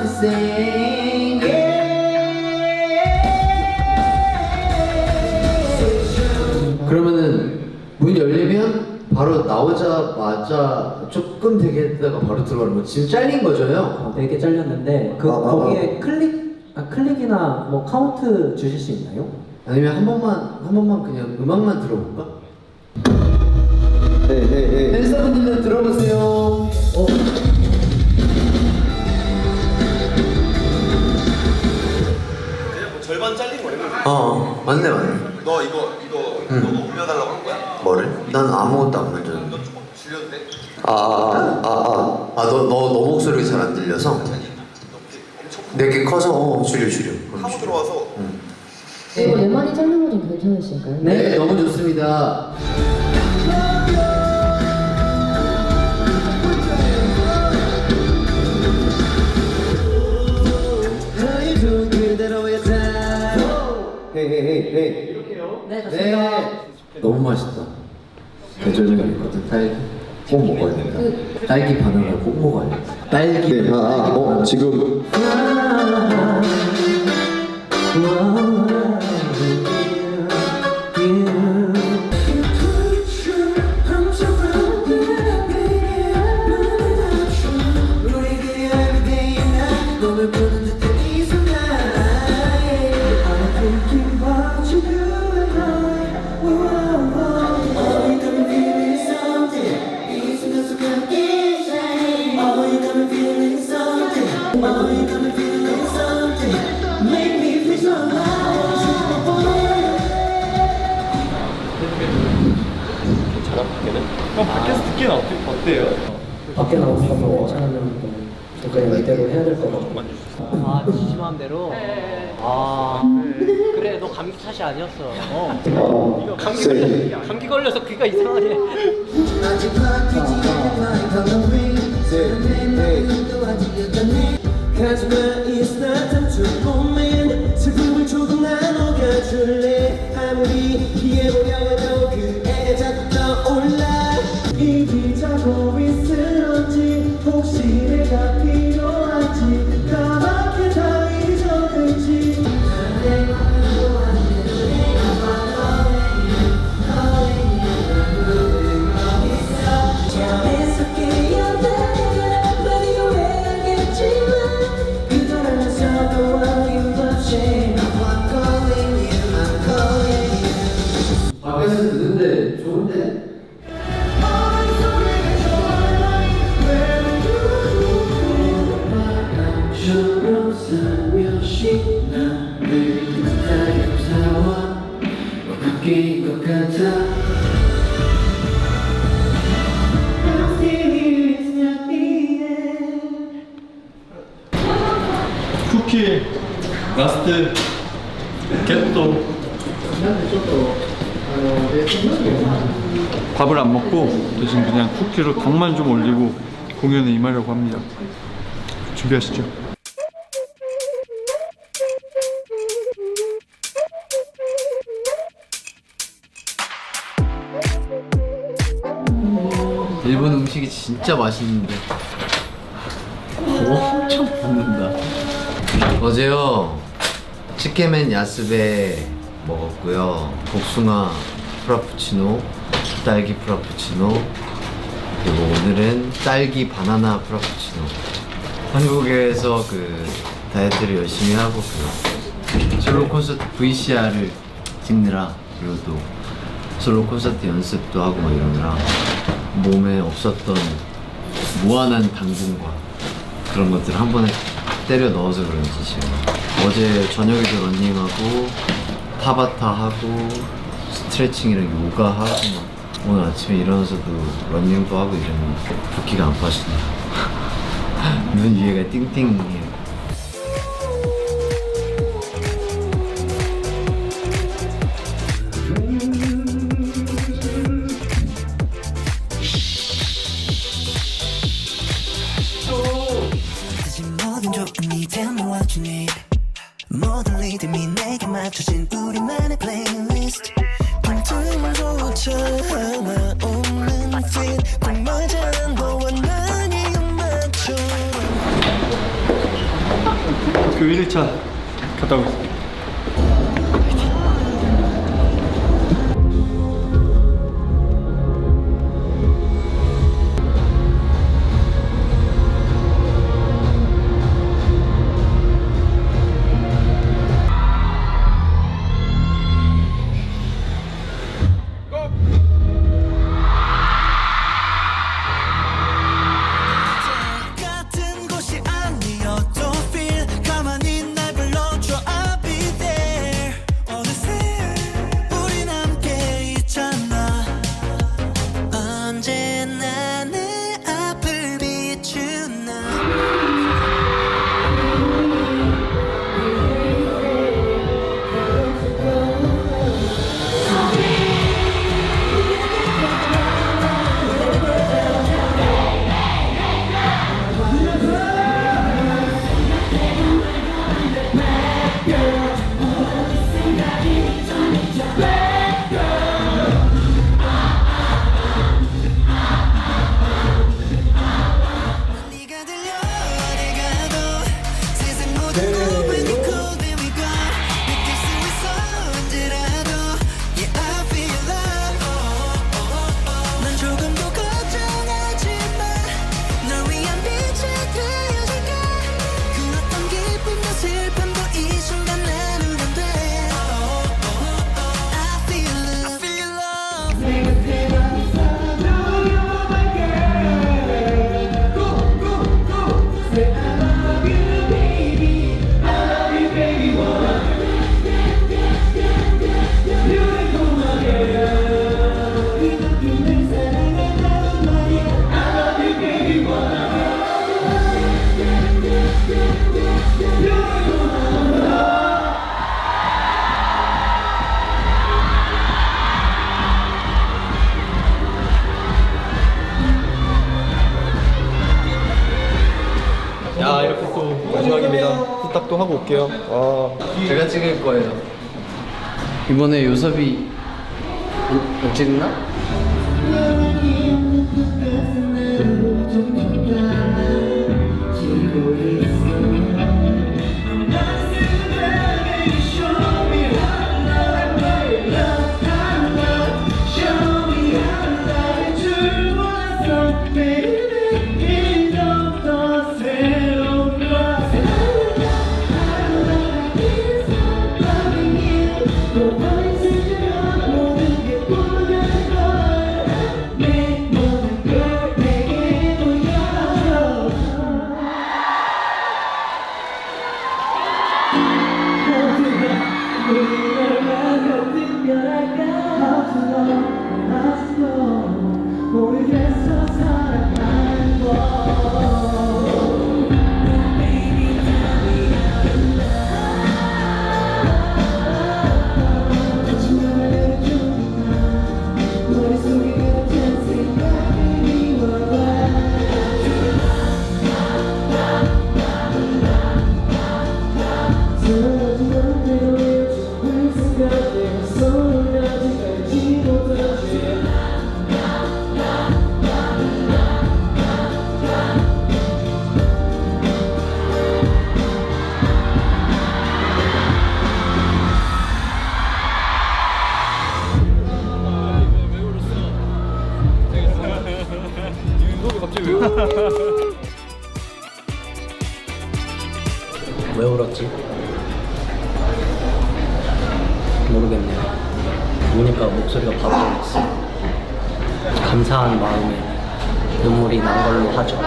to sing 그러면은 문 열리면 바로 나오자마자 조금 되겠다가 바로 들어가는 거 지금 잘린 거죠요? 어, 되게 잘렸는데 그 아, 아, 아. 거기에 클릭 아, 클릭이나 뭐 카운트 주실 수 있나요? 아니면 한 번만 한 번만 그냥 음악만 들어볼까? 에, 에, 에. 댄서분들 들어보세요. 어. 그냥 뭐 절반 잘린 거네. 어 맞네 맞네. 너 이거 이거 응. 너가 올려달라고 한 거야? 뭐를? 난 아무것도 안 만졌는데. 너 조금 돼? 아, 아, 아, 아, 아, 너, 너, 너 목소리가 잘 안 들려서? 너 내게 커서, 어, 줄여, 줄여. 그럼 하고 줄여. 들어와서 이거 내 많이 자른 거좀 괜찮으실까요? 네, 너무 좋습니다. 헤이. 네 좋습니다. 네. 너무 맛있다. 계절적이거든, 딸기. 꼭 먹어야 된다. 딸기 바나나 꼭 먹어야 돼. 딸기. 네, 아, 아, 어, 지금. 밖에 거 괜찮으면 또 그냥 이대로 해야 될 것 같고. 아, 지심한 대로? 아, 그래, 너 감기 탓이 아니었어. 어. 어, 감기, 세. 걸려, 감기 걸려서 귀가 이상하네. 네, 슬픔을 조금 나눠가줄래 아무리 피해보려 해도 쿠키 라스트 겟도 밥을 안 먹고 대신 그냥 쿠키로 당만 좀 올리고 공연에 임하려고 합니다. 준비하시죠. 일본 음식이 진짜 맛있는데 엄청 붓는다 어제요 치케멘 야스베 먹었고요 복숭아 프라푸치노 딸기 프라푸치노 그리고 오늘은 딸기 바나나 프라푸치노. 한국에서 그 다이어트를 열심히 하고 그 솔로 콘서트 VCR을 찍느라 그리고 또 솔로 콘서트 연습도 하고 막 이러느라 몸에 없었던 무한한 당분과 그런 것들을 한 번에 때려 넣어서 그런지 지금. 어제 저녁에도 런닝하고 타바타 하고 스트레칭이랑 요가 하고 막 오늘 아침에 일어나서도 런닝도 하고 이랬는데 붓기가 안 빠지네요 눈 위에가 띵띵해 하고 올게요. 와. 제가 찍을 거예요 이번에 요섭이 못 찍나? 모르겠네. 우니까 목소리가 바로 들렸어. 감사한 마음에 눈물이 난 걸로 하죠.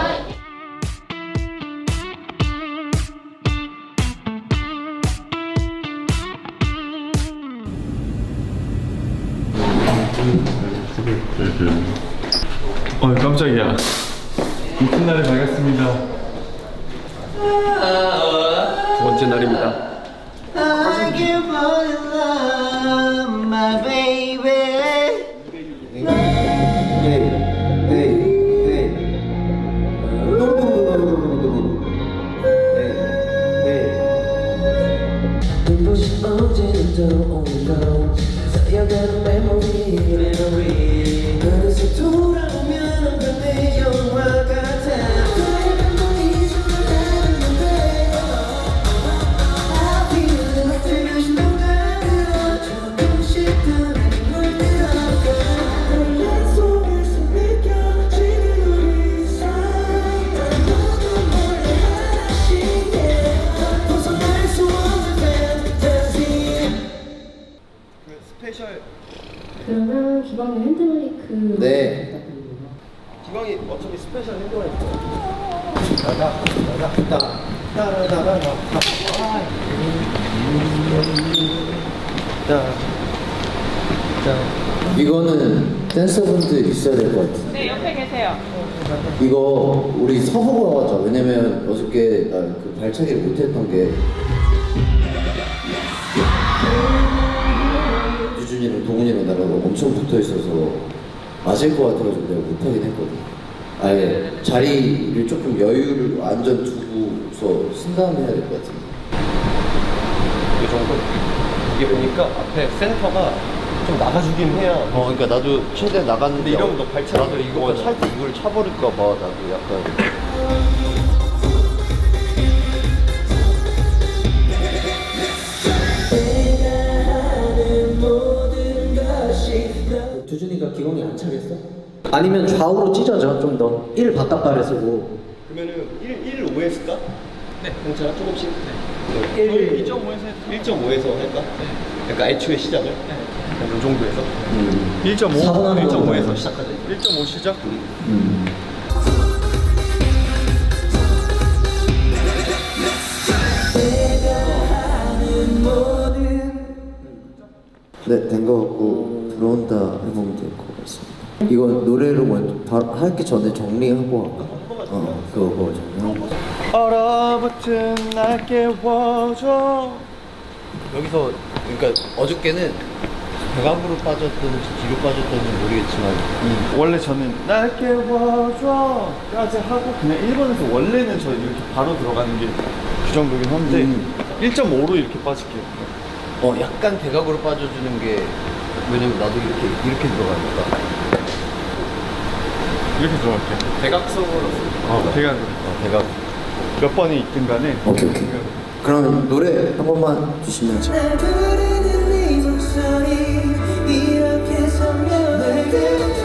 어 깜짝이야. 이튿날에 밝았습니다. 기광의 핸드마이크 네. 기광이 어차피 스페셜 행동할 거. 따다 따다 따 따라다라 이거는 댄서분들 있어야 될 것 같아. 네, 옆에 계세요. 이거 우리 서보고 나왔죠. 왜냐면 어저께 나그 발차기를 못했던 게유 준이랑 동훈이랑 나랑 엄청 붙어 있어서 맞을 것 같아가지고 내가 못하긴 했거든. 아예 자리를 조금 여유를 완전 두고서 쓴 다음에 해야 될 것 같은데. 이 정도. 이게 보니까 앞에 센터가 좀 나가주긴 해야. 어, 그러니까 나도 최대 나갔는데 근데 이러면 너 발차기 나도 이거 찰때 이걸 차버릴까 봐 나도 약간 두준이가 기공이 안 차겠어? 아니면 좌우로 찢어져 좀 더. 1 바깥발에 쓰고. 그러면은 1, 1, 5에 쓸까? 네. 괜찮아? 조금씩? 네. 1, 2.5에서 1.5에서 할까? 네. 그러니까 애초에 시작을? 네. 이 정도에서? 1.5. 4분 1.5에서 시작하자. 1.5 시작. 네, 된거 같고 들어온다 해보면 될 것 같습니다. 이거 노래로 먼저 바로 하기 전에 정리하고 할까? 어, 그거 그거 정리하고. 얼어붙은 날 깨워줘. 여기서 그러니까 어저께는 배감으로 빠졌던지 뒤로 빠졌던지 모르겠지만 원래 저는 날 깨워줘 까지 하고 그냥 1번에서 원래는 저 이렇게 바로 들어가는 게 그 정도긴 한데 음. 1.5로 이렇게 빠질게요. 어 약간 대각으로 빠져주는 게 왜냐면 나도 이렇게 이렇게 들어가니까 이렇게 들어갈게요. 대각선으로. 어, 제가 어, 대각. 몇 번이 있든 간에 오케이 오케이. 그럼 노래 한 번만 주시면 날 부르는 이 목소리 이렇게 선명하게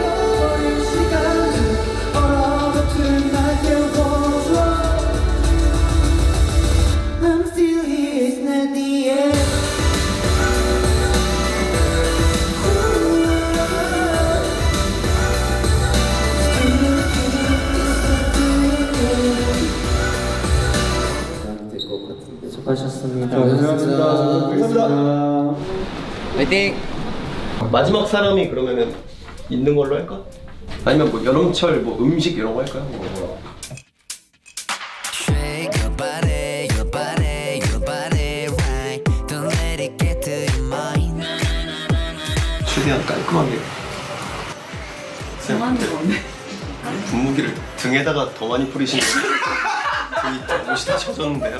수고하셨습니다. 감사합니다. 화이팅! 마지막 사람이 그러면은 있는 걸로 할까? 아니면 뭐 여름철 뭐 음식 이런 거 할까요? 뭐. Shake your body, your body, your body right Don't let it get to your mind 최대한 깔끔하게. 분무기를 등에다가 더 많이 뿌리시는 등이 옷이 다 젖었는데요.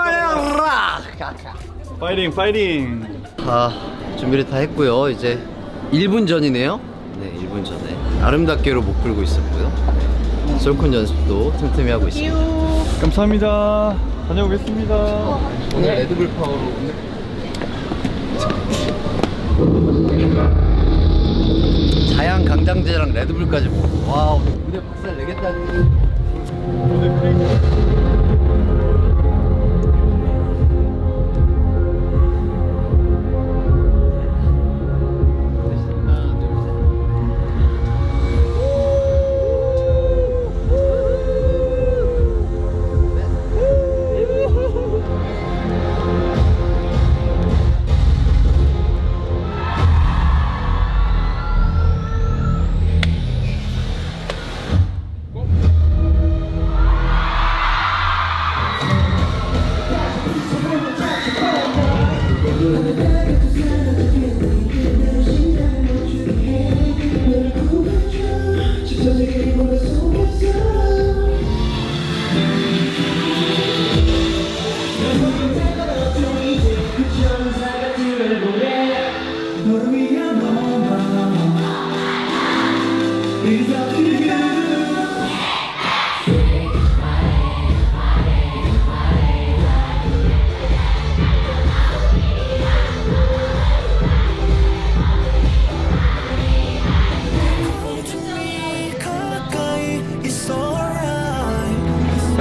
う파이팅 파이팅 아 준비를 다 했고요. 이제 1분 전이네요. 네, 1분 전에 아름답게로 못 풀고 있었고요. 솔콘 연습도 틈틈이 하고 있습니다. 감사합니다 다녀오겠습니다 오늘 레드불 파워로 자양 강장제랑 레드불까지 먹고 와 오늘 무대 박살 내겠다니.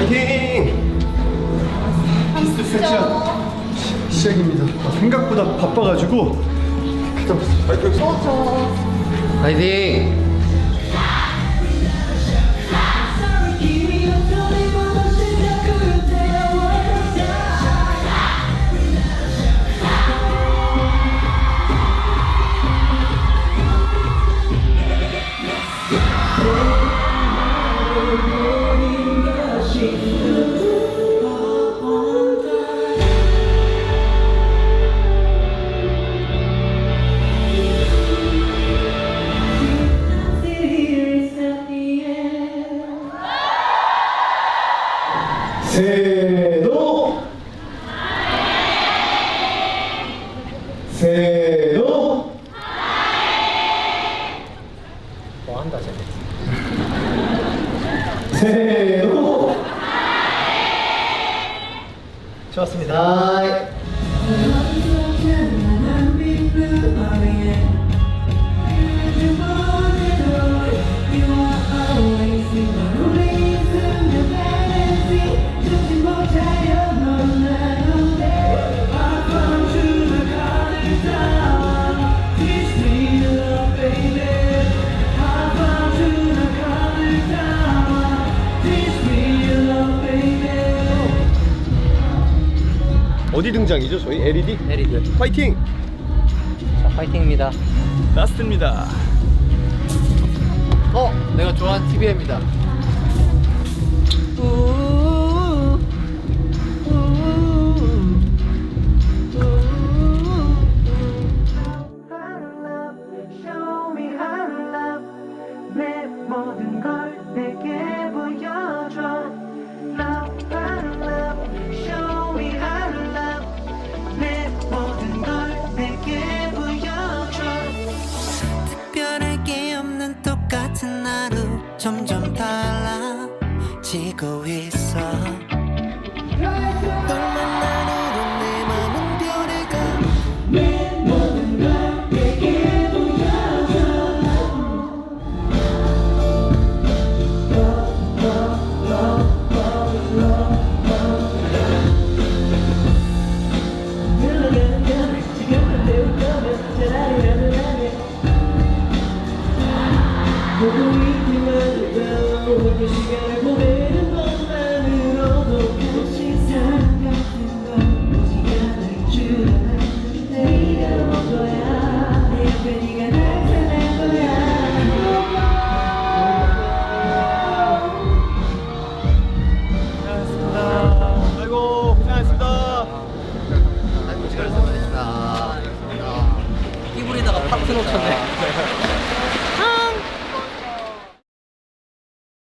파이팅! 피스트 세션 시- 시작입니다. 아, 생각보다 바빠가지고. 갔다 왔어요 화이팅! 어디 등장이죠 저희 LED? LED. 파이팅! 자, 파이팅입니다. 라스트입니다 어! 내가 좋아하는 TV입니다. Show me how to love 내 모든 걸 있어. 널